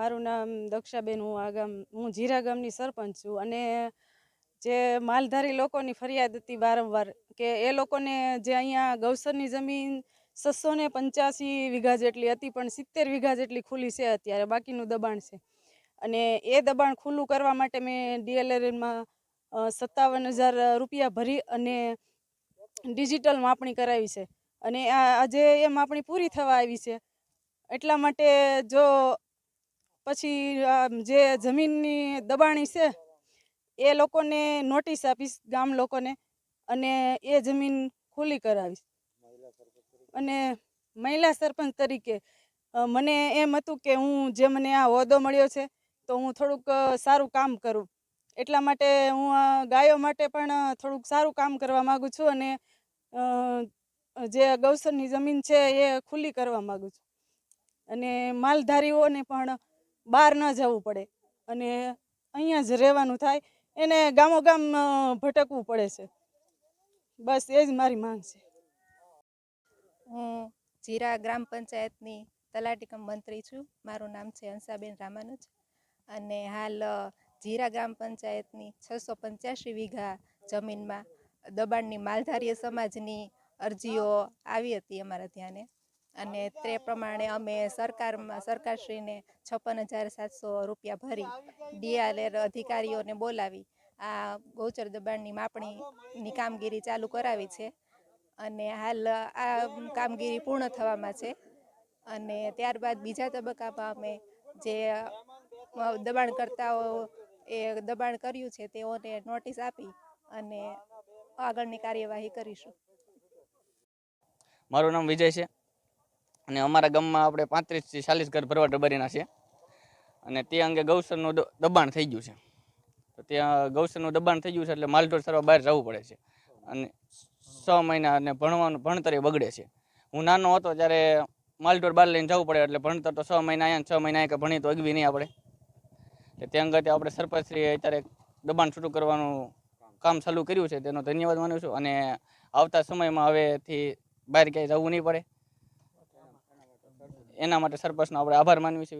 મારું નામ દક્ષાબેન, હું આ ગામ હું જીરા ગામની સરપંચ છું અને જે માલધારી લોકોની ફરિયાદ હતી વારંવાર કે એ લોકોને જે અહીંયા ગૌસરની જમીન છસો ને પંચ્યાસી વીઘા જેટલી હતી, પણ સિત્તેર વીઘા જેટલી ખુલ્લી છે અત્યારે, બાકીનું દબાણ છે. અને એ દબાણ ખુલ્લું કરવા માટે મેં ડીએલઆરમાં સત્તાવન હજાર રૂપિયા ભરી અને ડિજિટલ માપણી કરાવી છે. અને આજે એ માપણી પૂરી થવા આવી છે, એટલા માટે જો પછી જે જમીનની દબાણી છે, એ લોકોને નોટિસ આપીશ, ગામ લોકોને, અને એ જમીન ખુલ્લી કરાવીશ. અને મહિલા સરપંચ તરીકે મને એમ હતું કે હું, જે મને આ હોદ્દો મળ્યો છે, તો હું થોડુંક સારું કામ કરું. એટલા માટે હું ગાયો માટે પણ થોડુંક સારું કામ કરવા માગું છું અને જે ગૌસરની જમીન છે, એ ખુલ્લી કરવા માગું છું. અને માલધારીઓને પણ બહાર ન જવું પડે અને અહીંયા જ રહેવાનું થાય, એને ગામો ગામ ભટકવું પડે છે. બસ એ જ મારી માંગ છે. હું જીરા ગ્રામ પંચાયતની તલાટી કમ મંત્રી છું. મારું નામ છે હંસાબેન રામાનુજ અને હાલ જીરા ગ્રામ પંચાયતની છસો પંચ્યાસી વીઘા જમીનમાં દબાણની માલધારીય સમાજની અરજીઓ આવી હતી અમારા ધ્યાને. અને તે પ્રમાણે અમે સરકારમાં, સરકારશ્રીને છપ્પન હજાર સાતસો રૂપિયા ભરી ડીઆરએર અધિકારીઓને બોલાવી આ ગૌચર દબાણની માપણીની કામગીરી ચાલુ કરાવી છે. અને હાલ આ કામગીરી પૂર્ણ થવામાં છે. અને ત્યારબાદ બીજા તબક્કામાં અમે જે દબાણકર્તાઓ એ દબાણ કર્યું છે તેઓને નોટિસ આપી અને આગળની કાર્યવાહી કરીશું. મારું નામ વિજય છે. અને અમારા ગામમાં આપણે પાંત્રીસથી ચાલીસ ઘર ભરવા ડબરીના છે. અને તે અંગે ગૌસરનું દબાણ થઈ ગયું છે. તો ત્યાં ગૌસરનું દબાણ થઈ ગયું છે એટલે માલઢોર સરવા બહાર જવું પડે છે. અને છ મહિના અને ભણવાનું, ભણતર એ બગડે છે. હું નાનો હતો ત્યારે માલઢોર બહાર લઈને જવું પડે એટલે ભણતર તો છ મહિના અહીંયા છ મહિના કે ભણી તો અગવી નહીં આપણે. એટલે તે અંગતે આપણે સરપંચશ્રીએ અત્યારે દબાણ છૂટું કરવાનું કામ ચાલુ કર્યું છે. તેનો ધન્યવાદ માનું છું. અને આવતા સમયમાં હવેથી બહાર ક્યાંય જવું નહીં પડે. એના માટે સરપંચનો આપણે આભાર માનવી છે.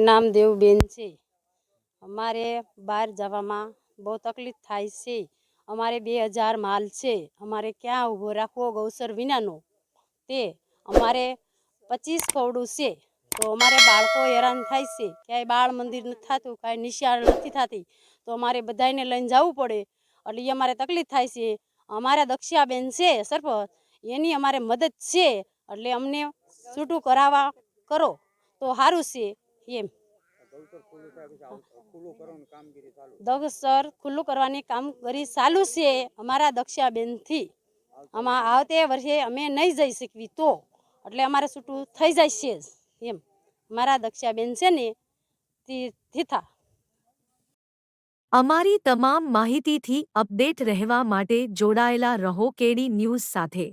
નામ દેવબેન છે. અમારે બહાર જવામાં બહુ તકલીફ થાય છે. અમારે બે હજાર માલ છે. અમારે ક્યાં ઊભો રાખવો ગૌસર વિનાનો? તે અમારે પચીસ કવડું છે. તો અમારે બાળકો હેરાન થાય છે. ક્યાંય બાળ મંદિર નથી થતું, કાંઈ નિશાળ નથી થતી. તો અમારે બધાને લઈને જવું પડે. એટલે એ અમારે તકલીફ થાય છે. અમારા દક્ષાબેન છે સરપંચ. એની અમારે મદદ છે. એટલે અમને છૂટું કરાવવા કરો, તો સારું છે, એમ. દગસર ખુલ્લું કરવાની કામગીરી ચાલુ છે, અમારા દક્ષાબેનથી. આમાં આવતે વર્ષે અમે નહીં જઈ શકવી તો, એટલે અમારે છૂટું થઈ જાય છે, એમ. મારા દક્ષાબેન છે ને થીથા. અમારી તમામ માહિતીથી અપડેટ રહેવા માટે જોડાયેલા રહો કેડી ન્યૂઝ સાથે.